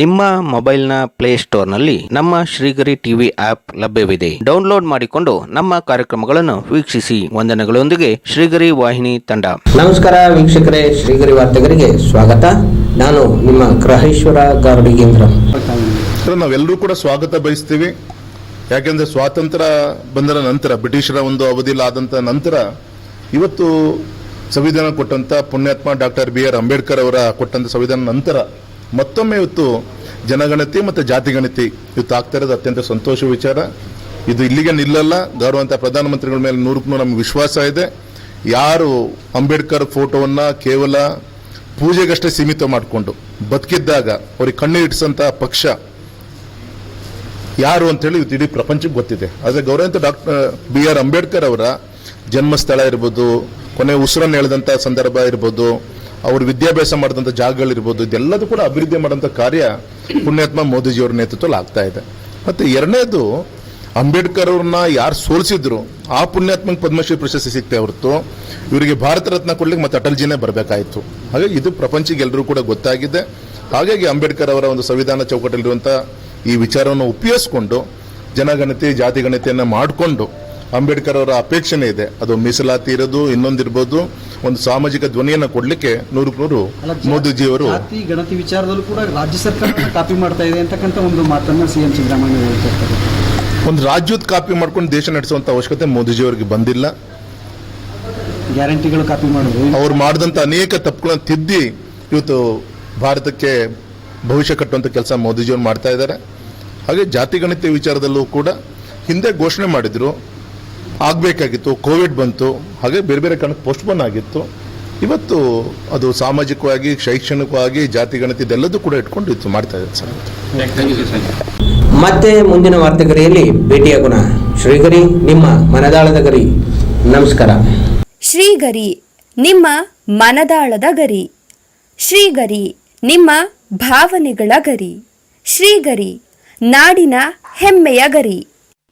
ನಿಮ್ಮ ಮೊಬೈಲ್ನ ಪ್ಲೇಸ್ಟೋರ್ನಲ್ಲಿ ನಮ್ಮ ಶ್ರೀಗರಿ ಟಿವಿ ಆಪ್ ಲಭ್ಯವಿದೆ. ಡೌನ್ಲೋಡ್ ಮಾಡಿಕೊಂಡು ನಮ್ಮ ಕಾರ್ಯಕ್ರಮಗಳನ್ನು ವೀಕ್ಷಿಸಿ. ವಂದನೆಗಳೊಂದಿಗೆ ಶ್ರೀಗರಿ ವಾಹಿನಿ ತಂಡ. ನಮಸ್ಕಾರ ವೀಕ್ಷಕರೇ ಶ್ರೀಗರಿ ವಾರ್ತೆಗರಿಗೆ ಸ್ವಾಗತ. ನಾನು ನಿಮ್ಮ ಗ್ರಹೇಶ್ವರ ಗಾರ್ಡಿಗೇಂದ್ರ ನಾವೆಲ್ಲರೂ ಕೂಡ ಸ್ವಾಗತ ಬಯಸ್ತೀವಿ. ಯಾಕೆಂದ್ರೆ ಸ್ವಾತಂತ್ರ್ಯ ಬಂದರ ನಂತರ ಬ್ರಿಟಿಷರ ಒಂದು ಅವಧಿಯಲ್ಲಿ ಆದಂತ ನಂತರ ಇವತ್ತು ಸಂವಿಧಾನ ಕೊಟ್ಟಂತ ಪುಣ್ಯಾತ್ಮ ಡಾಕ್ಟರ್ ಬಿ ಆರ್ ಅಂಬೇಡ್ಕರ್ ಅವರ ಕೊಟ್ಟಂತ ಸಂವಿಧಾನ ನಂತರ ಮತ್ತೊಮ್ಮೆ ಇವತ್ತು ಜನಗಣತಿ ಮತ್ತು ಜಾತಿಗಣತಿ ಇವತ್ತು ಆಗ್ತಾ ಇರೋದು ಅತ್ಯಂತ ಸಂತೋಷ ವಿಚಾರ. ಇದು ಇಲ್ಲಿಗೆ ನಿಲ್ಲಲ್ಲ. ಗೌರವಂತ ಪ್ರಧಾನಮಂತ್ರಿಗಳ ಮೇಲೆ ನೂರಕ್ಕೂ ನಮ್ಗೆ ವಿಶ್ವಾಸ ಇದೆ. ಯಾರು ಅಂಬೇಡ್ಕರ್ ಫೋಟೋವನ್ನು ಕೇವಲ ಪೂಜೆಗಷ್ಟೇ ಸೀಮಿತ ಮಾಡಿಕೊಂಡು ಬದುಕಿದ್ದಾಗ ಅವ್ರಿಗೆ ಕಣ್ಣು ಇಟ್ಟಿಸಂತ ಪಕ್ಷ ಯಾರು ಅಂತೇಳಿ ಇವತ್ತು ಇಡೀ ಪ್ರಪಂಚಕ್ಕೆ ಗೊತ್ತಿದೆ. ಆದರೆ ಗೌರವಂತ ಡಾಕ್ಟರ್ ಬಿ ಆರ್ ಅಂಬೇಡ್ಕರ್ ಅವರ ಜನ್ಮಸ್ಥಳ ಇರ್ಬೋದು, ಕೊನೆ ಉಸಿರನ್ನು ಎಳೆದಂಥ ಸಂದರ್ಭ ಇರ್ಬೋದು ಅವರು ವಿದ್ಯಾಭ್ಯಾಸ ಮಾಡಿದಂಥ ಜಾಗಗಳಿರ್ಬೋದು, ಇದೆಲ್ಲದೂ ಕೂಡ ಅಭಿವೃದ್ಧಿ ಮಾಡೋಂಥ ಕಾರ್ಯ ಪುಣ್ಯಾತ್ಮ ಮೋದಿಜಿಯವರ ನೇತೃತ್ವದಲ್ಲಿ ಆಗ್ತಾ ಇದೆ. ಮತ್ತು ಎರಡನೇದು, ಅಂಬೇಡ್ಕರ್ ಅವ್ರನ್ನ ಯಾರು ಸೋಲಿಸಿದ್ರು, ಆ ಪುಣ್ಯಾತ್ಮಕ್ಕೆ ಪದ್ಮಶ್ರೀ ಪ್ರಶಸ್ತಿ ಸಿಗ್ತೇ ಹೊರತು ಇವರಿಗೆ ಭಾರತ ರತ್ನ ಕೊಡ್ಲಿಕ್ಕೆ ಮತ್ತೆ ಅಟಲ್ಜಿನೇ ಬರಬೇಕಾಯಿತು. ಹಾಗಾಗಿ ಇದು ಪ್ರಪಂಚಕ್ಕೆ ಎಲ್ಲರೂ ಕೂಡ ಗೊತ್ತಾಗಿದೆ. ಹಾಗಾಗಿ ಅಂಬೇಡ್ಕರ್ ಅವರ ಒಂದು ಸಂವಿಧಾನ ಚೌಕಟ್ಟಲ್ಲಿರುವಂಥ ಈ ವಿಚಾರವನ್ನು ಉಪಯೋಗಿಸ್ಕೊಂಡು ಜನಗಣತಿ ಜಾತಿಗಣತಿಯನ್ನು ಮಾಡಿಕೊಂಡು ಅಂಬೇಡ್ಕರ್ ಅವರ ಅಪೇಕ್ಷೆನೇ ಇದೆ. ಅದು ಮೀಸಲಾತಿ ಇರೋದು ಇನ್ನೊಂದಿರ್ಬೋದು ಒಂದು ಸಾಮಾಜಿಕ ಧ್ವನಿಯನ್ನು ಕೊಡಲಿಕ್ಕೆ ನೂರಕ್ಕೆ ನೂರು ಮೋದಿಜಿಯವರು ಜಾತಿ ಗಣತಿ ವಿಚಾರದಲ್ಲೂ ಕೂಡ ರಾಜ್ಯ ಸರ್ಕಾರ ಕಾಪಿ ಮಾಡ್ತಾ ಇದೆ ಅಂತಕ್ಕಂಥ ಒಂದು ಮಾತನ್ನ ಸಿಎಂ ಸಿದ್ದರಾಮಯ್ಯ ಹೇಳ್ತಾ ಒಂದು ರಾಜ್ಯದ ಕಾಪಿ ಮಾಡ್ಕೊಂಡು ದೇಶ ನಡೆಸುವಂತ ಅವಶ್ಯಕತೆ ಮೋದಿಜಿಯವರಿಗೆ ಬಂದಿಲ್ಲ. ಗ್ಯಾರಂಟಿಗಳು ಕಾಪಿ ಮಾಡೋದು ಅವ್ರು ಮಾಡಿದಂಥ ಅನೇಕ ತಪ್ಪುಗಳನ್ನು ತಿದ್ದಿ ಇವತ್ತು ಭಾರತಕ್ಕೆ ಭವಿಷ್ಯ ಕಟ್ಟುವಂಥ ಕೆಲಸ ಮೋದಿಜಿಯವರು ಮಾಡ್ತಾ ಇದ್ದಾರೆ. ಹಾಗೆ ಜಾತಿ ಗಣಿತ ವಿಚಾರದಲ್ಲೂ ಕೂಡ ಹಿಂದೆ ಘೋಷಣೆ ಮಾಡಿದ್ರು ಆಗಬೇಕಾಗಿತ್ತು ಕೋವಿಡ್ ಬಂತು ಹಾಗೆ ಬೇರೆ ಬೇರೆ ಕಾರಣಕ್ಕೆ ಪೋಸ್ಟ್ಪೋನ್ ಆಗಿತ್ತು. ಇವತ್ತು ಅದು ಸಾಮಾಜಿಕವಾಗಿ ಶೈಕ್ಷಣಿಕವಾಗಿ ಜಾತಿ ಗಣತಿ ಇದೆಲ್ಲದೂ ಕೂಡ ಇಟ್ಕೊಂಡು ಇತ್ತು ಮಾಡ್ತಾ ಇದ್ದಾರೆ ಸರ್. ಮತ್ತೆ ಮುಂದಿನ ವಾರ್ತೆಗರಿಯಲ್ಲಿ ಭೇಟಿಯಾಗೋಣ. ಶ್ರೀಗರಿ ನಿಮ್ಮ ಮನದಾಳದ ಗರಿ. ನಮಸ್ಕಾರ. ಶ್ರೀಗರಿ ನಿಮ್ಮ ಮನದಾಳದ ಗರಿ. ಶ್ರೀಗರಿ ನಿಮ್ಮ ಭಾವನೆಗಳ ಗರಿ. ಶ್ರೀಗರಿ ನಾಡಿನ ಹೆಮ್ಮೆಯ ಗರಿ.